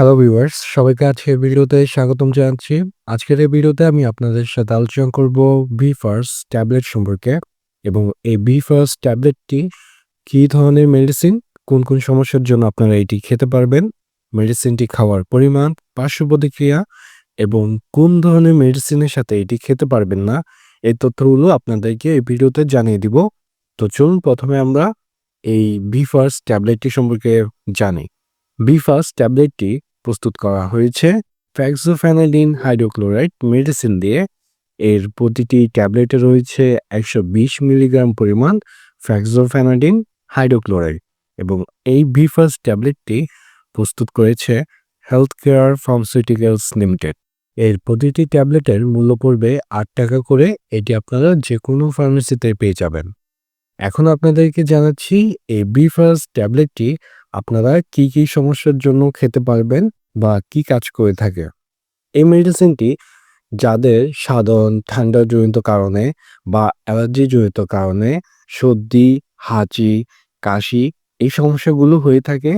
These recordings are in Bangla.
হ্যালো ভিউয়ার্স সবাইকে আজকের ভিডিওতে স্বাগতম জানাচ্ছি। আজকের এই ভিডিওতে আমি আপনাদের সাথে আলোচনা করব বি ফার্স্ট ট্যাবলেট সম্পর্কে এবং এই বি ফার্স্ট ট্যাবলেটটি কী ধরনের মেডিসিন, কোন কোন সমস্যার জন্য আপনারা এটি খেতে পারবেন, মেডিসিনটি খাওয়ার পরিমাণ, পার্শ্ব প্রতিক্রিয়া এবং কোন ধরনের মেডিসিনের সাথে এটি খেতে পারবেন না, এই তথ্যগুলো আপনাদেরকে এই ভিডিওতে জানিয়ে দিব। তো চলুন প্রথমে আমরা এই বি ফার্স্ট ট্যাবলেটটি সম্পর্কে জানি। বি ফার্স্ট ট্যাবলেটটি প্রস্তুত করা হয়েছে। ফ্যাক্সোফ্যানাডিন হাইড্রোক্লোরাইড মেডিসিন দিয়ে এর প্রতিটি ট্যাবলেটে রয়েছে একশো বিশ মিলিগ্রাম পরিমাণ ফ্যাক্সোফ্যানাডিন হাইড্রোক্লোরাইড এবং এই বিফাস ট্যাবলেটটি প্রস্তুত করেছে হেলথ কেয়ার ফার্মাসিউটিক্যালস লিমিটেড এর প্রতিটি ট্যাবলেটের মূল্য পড়বে আট টাকা করে, এটি আপনারা যে কোনো ফার্মেসিতে পেয়ে যাবেন। এখন আপনাদেরকে জানাচ্ছি, এই বিফাস ট্যাবলেটটি আপনারা কি কি সমস্যার জন্য খেতে পারবেন বা কি কাজ করে থাকে? এই মেডিসিনটি যাদের সাধারণ ঠান্ডাজনিত কারণে বা অ্যালার্জিজনিত কারণে সর্দি, হাঁচি, কাশি এই সমস্যাগুলো হয়ে থাকে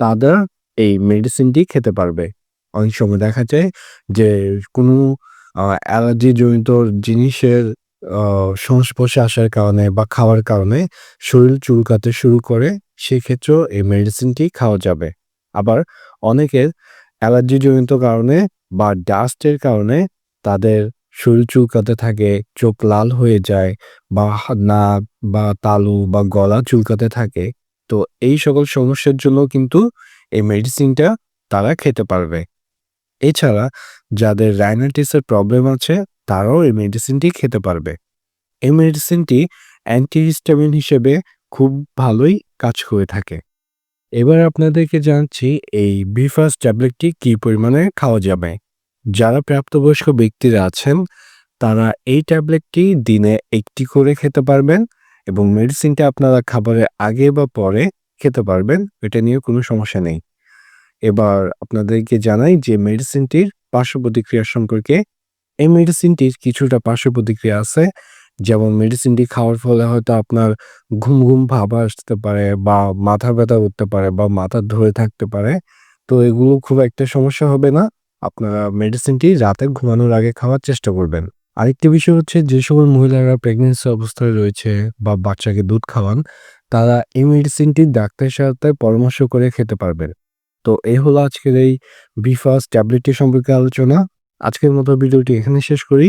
তারা এই মেডিসিনটি খেতে পারবে। অনেক সময় দেখা যায় যে কোনো অ্যালার্জিজনিত জিনিসের সংস্পর্শে আসার কারণে বা খাওয়ার কারণে শরীর চুলকাতে শুরু করে সেক্ষেত্রেও এই মেডিসিনটি খাওয়া যাবে। আবার অনেকের অ্যালার্জিজনিত কারণে বা ডাস্টের কারণে তাদের শরীর চুলকাতে থাকে, চোখ লাল হয়ে যায় বা নাক বা তালু বা গলা চুলকাতে থাকে। তো এই সকল সমস্যার জন্য কিন্তু এই মেডিসিনটা তারা খেতে পারবে। এছাড়া যাদের রাইনাইটিসের প্রবলেম আছে, তারাও এই মেডিসিনটি খেতে পারবে। এই মেডিসিনটি অ্যান্টিহিস্টামিন হিসেবে খুব ভালোই কাজ করে থাকে। এবার আপনাদেরকে জানাচ্ছি, এই বিফাস ট্যাবলেটটি কী পরিমাণে খাওয়া যাবে? যারা প্রাপ্তবয়স্ক ব্যক্তিরা আছেন, তারা এই ট্যাবলেটটি দিনে একটি করে খেতে পারবেন এবং মেডিসিনটা আপনারা খাবারের আগে বা পরে খেতে পারবেন, এটা নিয়ে কোনো সমস্যা নেই। এবার আপনাদেরকে জানাই যে মেডিসিনটির পার্শ্ব প্রতিক্রিয়া সম্পর্কে, এই মেডিসিনটির কিছুটা পার্শ্ব প্রতিক্রিয়া আছে। যেমন মেডিসিনটি খাওয়ার ফলে হয়তো আপনার ঘুম ঘুম ভাব আসতে পারে বা মাথা ব্যথা উঠতে পারে বা মাথা ধরে থাকতে পারে। তো এগুলো খুব একটা সমস্যা হবে না। আপনারা মেডিসিনটি রাতে ঘুমানোর আগে খাওয়ার চেষ্টা করবেন। আরেকটি বিষয় হচ্ছে যে সকল মহিলারা প্রেগনেন্সি অবস্থায় রয়েছে বা বাচ্চাকে দুধ খাওয়ান, তারা এই মেডিসিনটি ডাক্তারের সাথে পরামর্শ করে খেতে পারবেন। তো এই হলো আজকের এই বিফাস ট্যাবলেটটি সম্পর্কে আলোচনা। আজকের মতো ভিডিওটি এখানে শেষ করি।